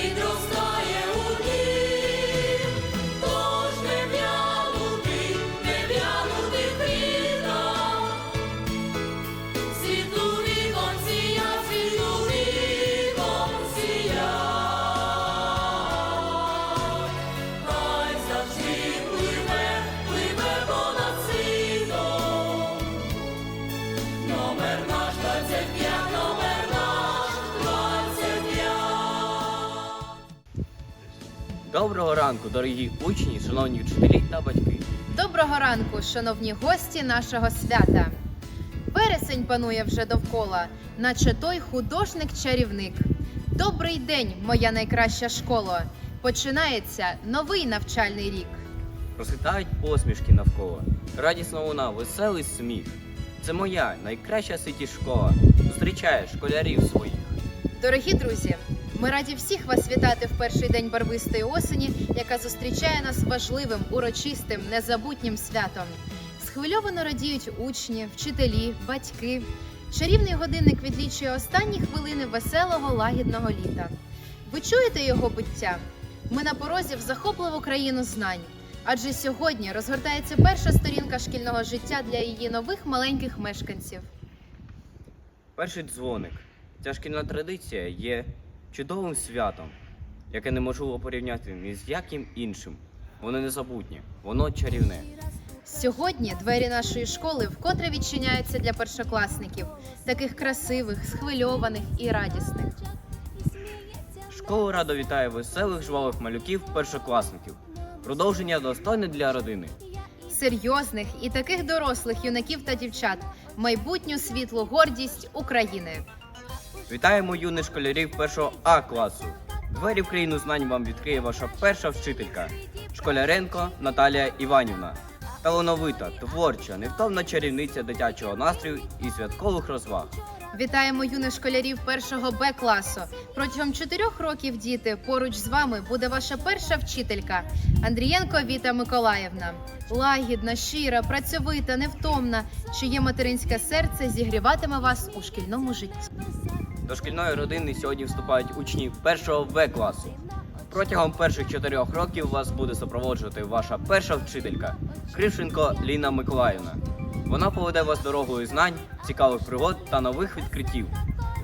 He knows Ранку, дорогі учні, шановні вчителі та батьки. Доброго ранку, шановні гості нашого свята. Вересень панує вже довкола, наче той художник-чарівник. Добрий день, моя найкраща школа. Починається новий навчальний рік. Розлітають посмішки навколо. Радісна луна, веселий сміх. Це моя найкраща ситі школа. Зустрічає школярів своїх. Дорогі друзі, ми раді всіх вас вітати в перший день барвистої осені, яка зустрічає нас важливим, урочистим, незабутнім святом. Схвильовано радіють учні, вчителі, батьки. Чарівний годинник відлічує останні хвилини веселого лагідного літа. Ви чуєте його биття? Ми на порозі в захопливу країну знань. Адже сьогодні розгортається перша сторінка шкільного життя для її нових маленьких мешканців. Перший дзвоник. Ця шкільна традиція є чудовим святом, яке неможливо порівняти ні з яким іншим. Воно незабутнє, воно чарівне. Сьогодні двері нашої школи вкотре відчиняються для першокласників, таких красивих, схвильованих і радісних. Школа радо вітає веселих жвавих малюків першокласників. Продовження достойне для родини. Серйозних і таких дорослих юнаків та дівчат, майбутню світлу гордість України. Вітаємо юних школярів першого А класу. Двері в країну знань вам відкриє ваша перша вчителька Школяренко Наталія Іванівна. Талановита, творча, невтомна чарівниця дитячого настрою і святкових розваг. Вітаємо юних школярів першого Б класу. Протягом чотирьох років діти поруч з вами буде ваша перша вчителька Андрієнко Віта Миколаївна. Лагідна, щира, працьовита, невтомна, чиє материнське серце зігріватиме вас у шкільному житті. До шкільної родини сьогодні вступають учні першого В класу. Протягом перших чотирьох років вас буде супроводжувати ваша перша вчителька Кривченко Ліна Миколаївна. Вона поведе вас дорогою знань, цікавих пригод та нових відкриттів,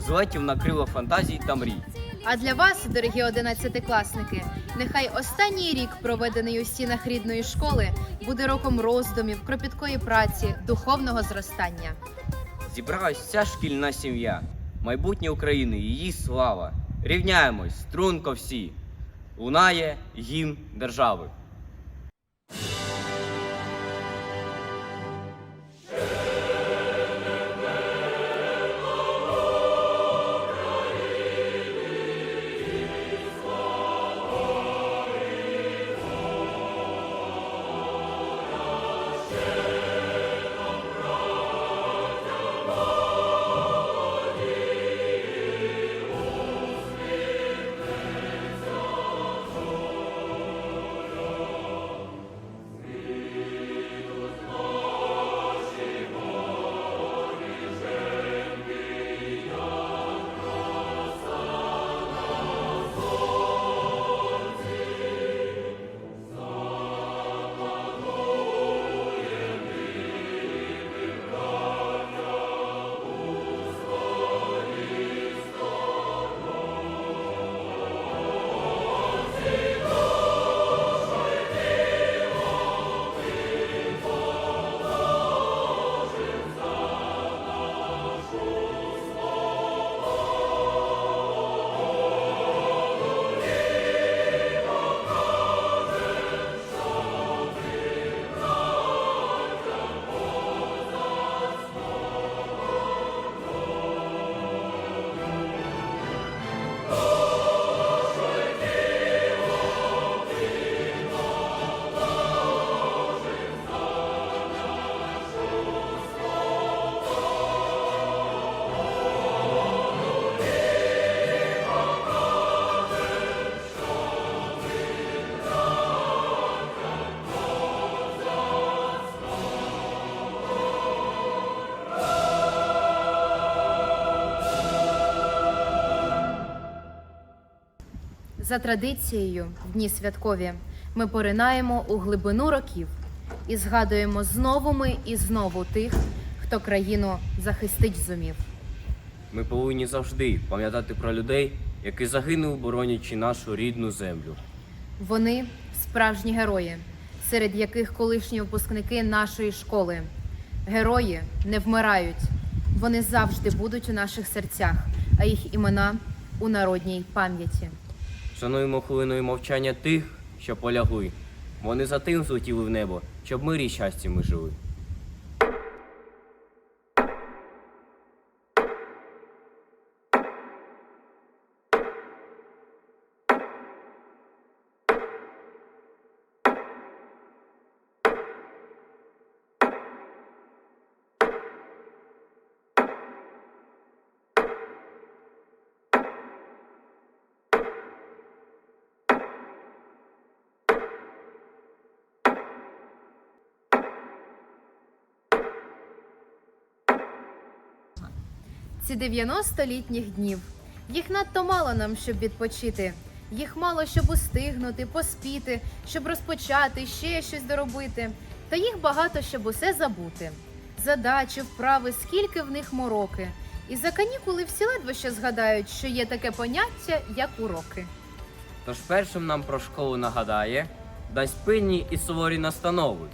злетів на крила фантазій та мрій. А для вас, дорогі одинадцятикласники, нехай останній рік, проведений у стінах рідної школи, буде роком роздумів, кропіткої праці, духовного зростання. Зібралась вся шкільна сім'я, майбутнє України, її слава. Рівняємось, струнко всі. Лунає гімн держави. За традицією, в дні святкові, ми поринаємо у глибину років і згадуємо знову ми і знову тих, хто країну захистить зумів. Ми повинні завжди пам'ятати про людей, які загинули, боронячи нашу рідну землю. Вони справжні герої, серед яких колишні випускники нашої школи. Герої не вмирають, вони завжди будуть у наших серцях, а їх імена у народній пам'яті. Шануємо хвилиною мовчання тих, що полягли. Вони за тим злетіли в небо, щоб мирі щастя ми жили. Ці 90 літніх днів. Їх надто мало нам, щоб відпочити. Їх мало, щоб устигнути, поспіти, щоб розпочати, ще щось доробити. Та їх багато, щоб усе забути. Задачі, вправи, скільки в них мороки. І за канікули всі ледве що згадають, що є таке поняття, як уроки. Тож першим нам про школу нагадає, дасть пильні і суворі настанови.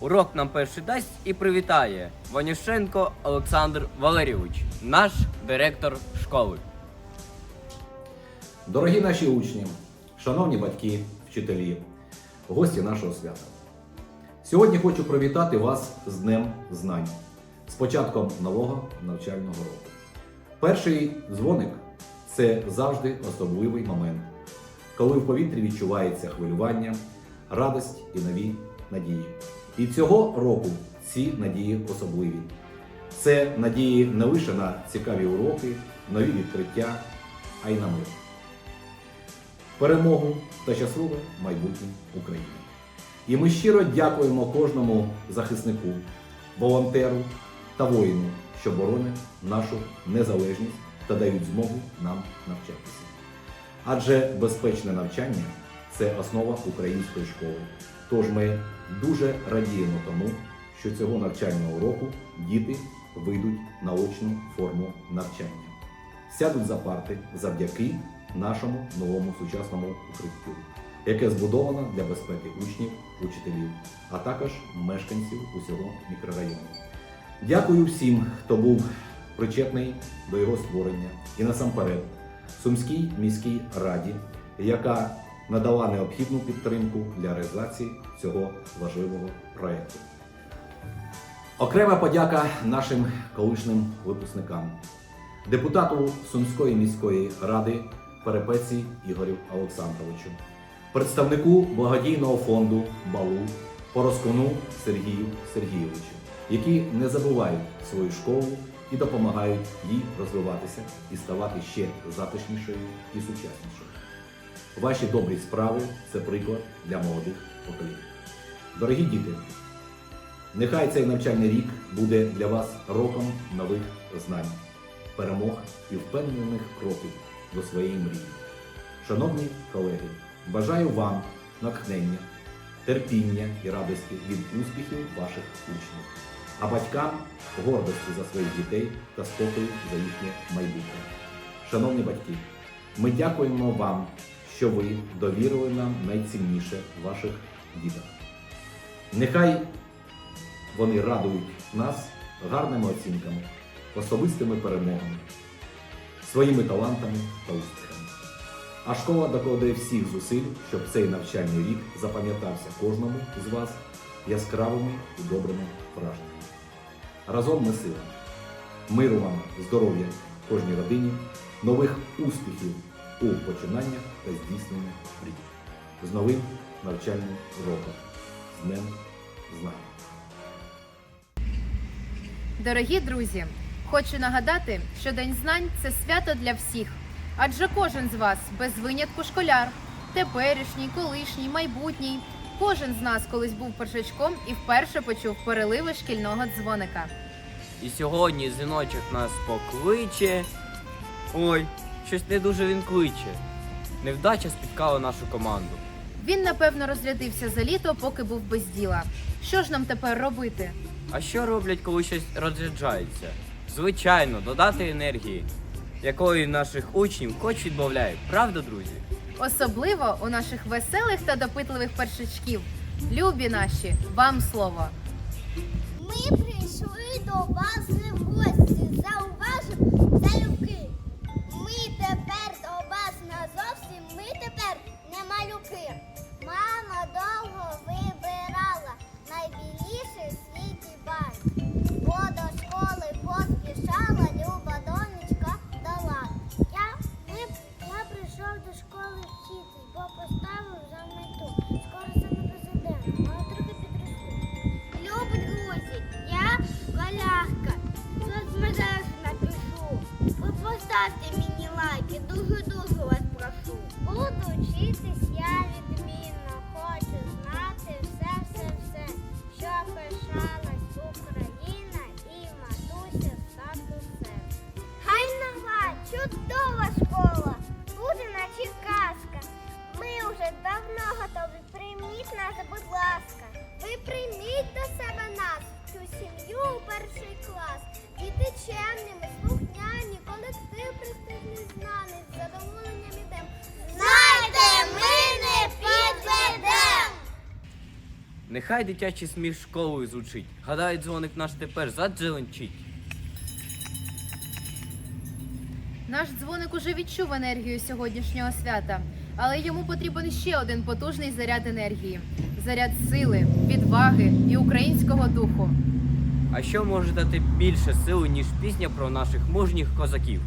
Урок нам перший дасть і привітає Ванюшенко Олександр Валерійович, наш директор школи. Дорогі наші учні, шановні батьки, вчителі, гості нашого свята. Сьогодні хочу привітати вас з Днем Знань, з початком нового навчального року. Перший дзвоник це завжди особливий момент, коли в повітрі відчувається хвилювання, радость і нові надії. І цього року ці надії особливі. Це надії не лише на цікаві уроки, нові відкриття, а й на мир перемогу та щасливе майбутнє України. І ми щиро дякуємо кожному захиснику, волонтеру та воїну, що боронять нашу незалежність та дають змогу нам навчатися. Адже безпечне навчання це основа української школи. Тож ми дуже радіємо тому, що цього навчального року діти вийдуть на очну форму навчання сядуть за парти завдяки нашому новому сучасному укриттю, яке збудовано для безпеки учнів, учителів, а також мешканців усього мікрорайону. Дякую всім, хто був причетний до його створення і насамперед Сумській міській раді, яка надала необхідну підтримку для реалізації цього важливого проєкту. Окрема подяка нашим колишнім випускникам, депутату Сумської міської ради Перепеці Ігорю Олександровичу, представнику благодійного фонду Балу Пороскону Сергію Сергійовичу, які не забувають свою школу і допомагають їй розвиватися і ставати ще затишнішою і сучаснішою. Ваші добрі справи це приклад для молодих поколінь. Дорогі діти, Нехай цей навчальний рік буде для вас роком нових знань, перемог і впевнених кроків до своєї мрії. Шановні колеги, бажаю вам натхнення, терпіння і радості від успіхів ваших учнів, а батькам гордості за своїх дітей та спокою за їхнє майбутнє. Шановні батьки, ми дякуємо вам, що ви довірили нам найцінніше ваших діток. Нехай вони радують нас гарними оцінками, особистими перемогами, своїми талантами та успіхами. А школа докладає всіх зусиль, щоб цей навчальний рік запам'ятався кожному з вас яскравими і добрими враженнями. Разом ми сила. Миру вам, здоров'я кожній родині, нових успіхів у починаннях та здійсненнях мрій. З новим навчальним роком, з Днем Знань. Дорогі друзі, хочу нагадати, що День знань це свято для всіх. Адже кожен з вас без винятку школяр, теперішній, колишній, майбутній. Кожен з нас колись був першачком і вперше почув переливи шкільного дзвоника. І сьогодні дзвіночок нас покличе. Ой, щось не дуже він кличе. Невдача спіткала нашу команду. Він, напевно, розрядився за літо, поки був без діла. Що ж нам тепер робити? А що роблять, коли щось розряджається? Звичайно, додати енергії, якої наших учнів коч відмовляє. Правда, друзі? Особливо у наших веселих та допитливих першачків. Любі наші, вам слово. Ми прийшли до вас в гості, пишалась Україна і матуся статусе. Хай нова, чудова школа, буде наче казка. Ми вже давно готові, прийміть нас, будь ласка. Ви прийміть до себе нас, цю сім'ю у перший клас. Діти чемними, слухняні, колектив престижний знаний, з Нехай дитячий сміх школою звучить. Гадаю, дзвоник наш тепер задзеленчить. Наш дзвоник уже відчув енергію сьогоднішнього свята, але йому потрібен ще один потужний заряд енергії заряд сили, відваги і українського духу. А що може дати більше сили, ніж пісня про наших мужніх козаків,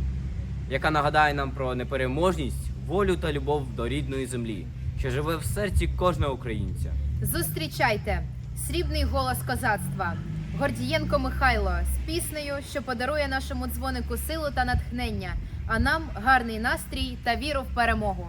яка нагадає нам про непереможність, волю та любов до рідної землі, що живе в серці кожного українця. Зустрічайте срібний голос козацтва. Гордієнко Михайло з піснею, що подарує нашому дзвонику силу та натхнення, а нам гарний настрій та віру в перемогу.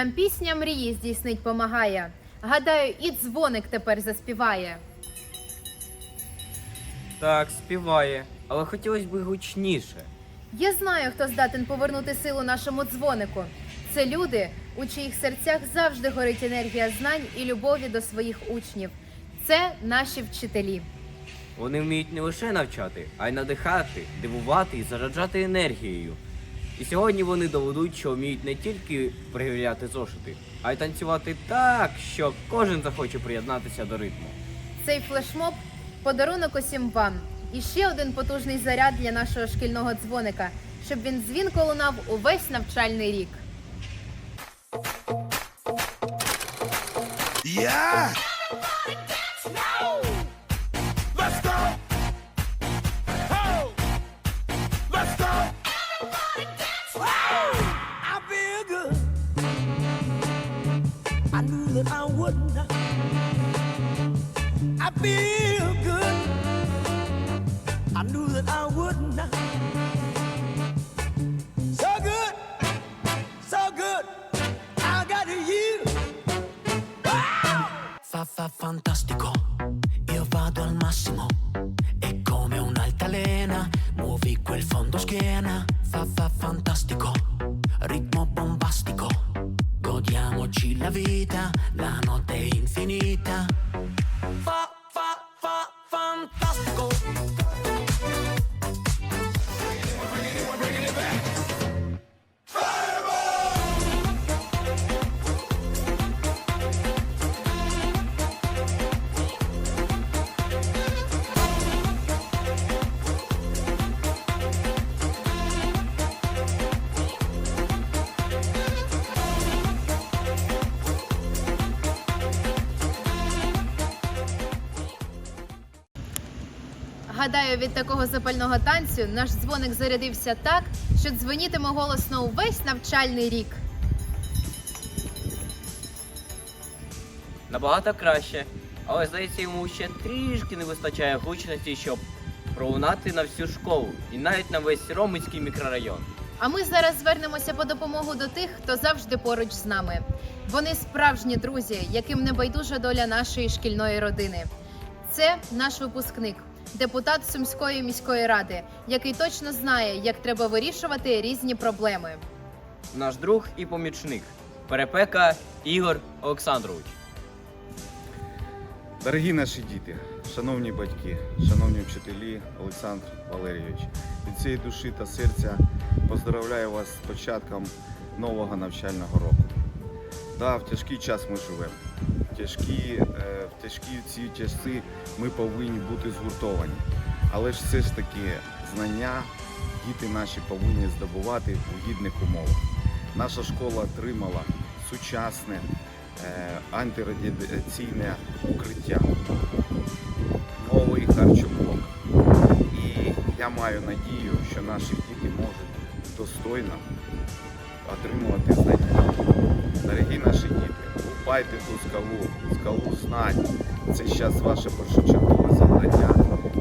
Нам пісня мрії здійснить помагає. Гадаю, і дзвоник тепер заспіває. Так, співає, але хотілося б гучніше. Я знаю, хто здатен повернути силу нашому дзвонику. Це люди, у чиїх серцях завжди горить енергія знань і любові до своїх учнів. Це наші вчителі. Вони вміють не лише навчати, а й надихати, дивувати і зараджати енергією. І сьогодні вони доведуть, що вміють не тільки перевіряти зошити, а й танцювати так, що кожен захоче приєднатися до ритму. Цей флешмоб подарунок усім вам. І ще один потужний заряд для нашого шкільного дзвоника, щоб він дзвінко лунав увесь навчальний рік. Yeah! Good. I knew that I wouldn't. So good, so good. I got you. Fa fa fantastico, io vado al massimo. E come un'altalena, muovi quel fondo schiena. Fa fa fantastico, ritmo bombastico. Godiamoci la vita, la notte è infinita. Гадаю, від такого запального танцю наш дзвоник зарядився так, що дзвонітиме голосно увесь навчальний рік. Набагато краще, але здається, йому ще трішки не вистачає гучності, щоб пролунати на всю школу і навіть на весь Ромицький мікрорайон. А ми зараз звернемося по допомогу до тих, хто завжди поруч з нами. Вони справжні друзі, яким не байдужа доля нашої шкільної родини. Це наш випускник, депутат Сумської міської ради, який точно знає, як треба вирішувати різні проблеми. Наш друг і помічник Перепека Ігор Олександрович. Дорогі наші діти, шановні батьки, шановні вчителі, Олександр Валерійович, від цієї душі та серця поздравляю вас з початком нового навчального року. Да, в тяжкий час ми живемо. Тяжкі, е, в тяжкі ці часи ми повинні бути згуртовані. Але ж все ж таки знання діти наші повинні здобувати у гідних умовах. Наша школа отримала сучасне е, антирадіаційне укриття, новий харчоблок. І я маю надію, що наші діти можуть достойно отримувати знання. Дорогі наші діти, купайте ту скалу, скалу знань. Це зараз ваше першочергове завдання.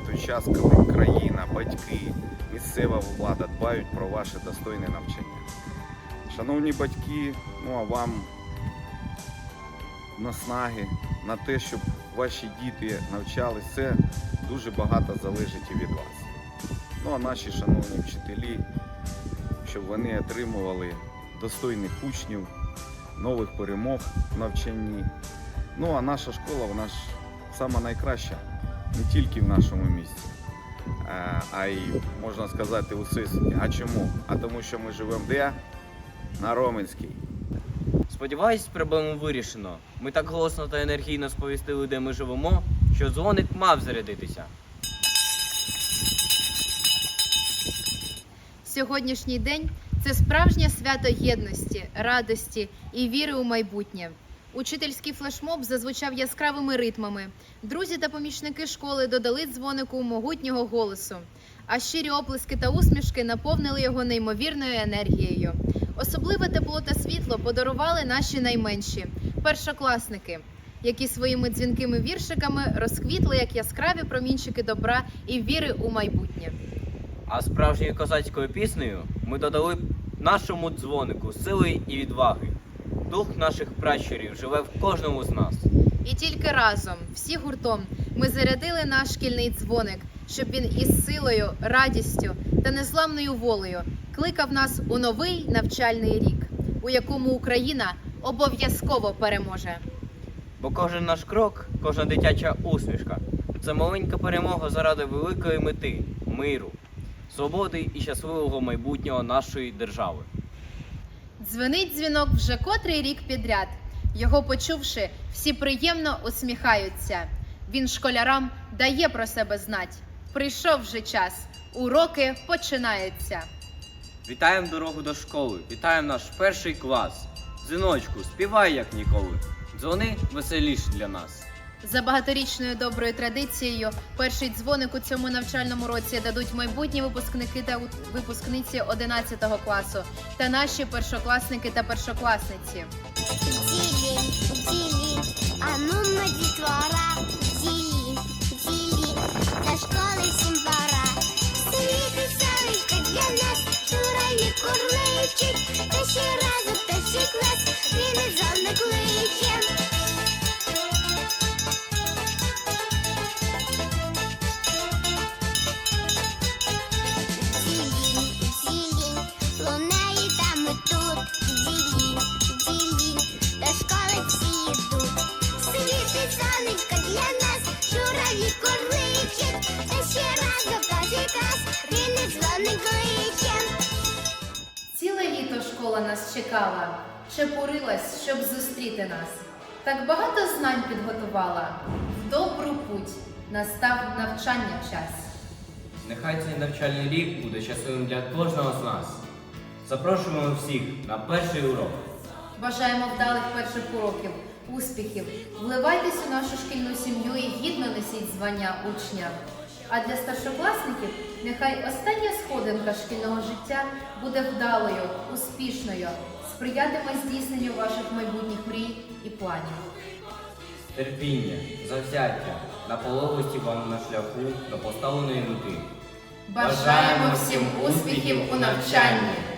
Той час, коли країна, батьки, місцева влада дбають про ваше достойне навчання. Шановні батьки, ну а вам наснаги на те, щоб ваші діти навчались, це дуже багато залежить і від вас. Ну а наші шановні вчителі, щоб вони отримували достойних учнів, нових перемог в навчанні. Ну а наша школа, вона ж сама найкраща не тільки в нашому місті, а- й можна сказати у всесвіті. А чому? А тому, що ми живемо де? На Роменській. Сподіваюсь, проблему вирішено. Ми так голосно та енергійно сповістили, де ми живемо, що дзвоник мав зарядитися. Сьогоднішній день це справжнє свято єдності, радості і віри у майбутнє. Учительський флешмоб зазвучав яскравими ритмами. Друзі та помічники школи додали дзвонику могутнього голосу, а щирі оплески та усмішки наповнили його неймовірною енергією. Особливе тепло та світло подарували наші найменші першокласники, які своїми дзвінкими віршиками розквітли як яскраві промінчики добра і віри у майбутнє. А справжньою козацькою піснею ми додали нашому дзвонику сили і відваги. Дух наших пращурів живе в кожному з нас. І тільки разом, всі гуртом, ми зарядили наш шкільний дзвоник, щоб він із силою, радістю та незламною волею кликав нас у новий навчальний рік, у якому Україна обов'язково переможе. Бо кожен наш крок, кожна дитяча усмішка це маленька перемога заради великої мети миру, свободи і щасливого майбутнього нашої держави. Дзвенить дзвінок вже котрий рік підряд. Його почувши, всі приємно усміхаються. Він школярам дає про себе знать. Прийшов вже час, уроки починаються. Вітаємо дорогу до школи, вітаємо наш перший клас. Дзвіночку, співай як ніколи. Дзвони веселіш для нас. За багаторічною доброю традицією, перший дзвоник у цьому навчальному році дадуть майбутні випускники та випускниці 11 класу та наші першокласники та першокласниці. Ділі, ділі, а ну на дітвора, ділі, ділі, до школи всім пора. Сонечко для нас, журавлі курличить, та ще разу, та ще клас, він і кличе. Школа нас чекала, чепурилась, щоб зустріти нас. Так багато знань підготувала. В добру путь настав навчання час. Нехай цей навчальний рік буде щасливим для кожного з нас. Запрошуємо всіх на перший урок. Бажаємо вдалих перших уроків, успіхів. Вливайтесь у нашу шкільну сім'ю і гідно несіть звання учня. А для старшокласників нехай остання сходинка шкільного життя буде вдалою, успішною, сприятиме здійсненню ваших майбутніх мрій і планів. Терпіння, завзяття, наполовості вам на шляху до поставленої мети. Бажаємо всім успіхів у навчанні!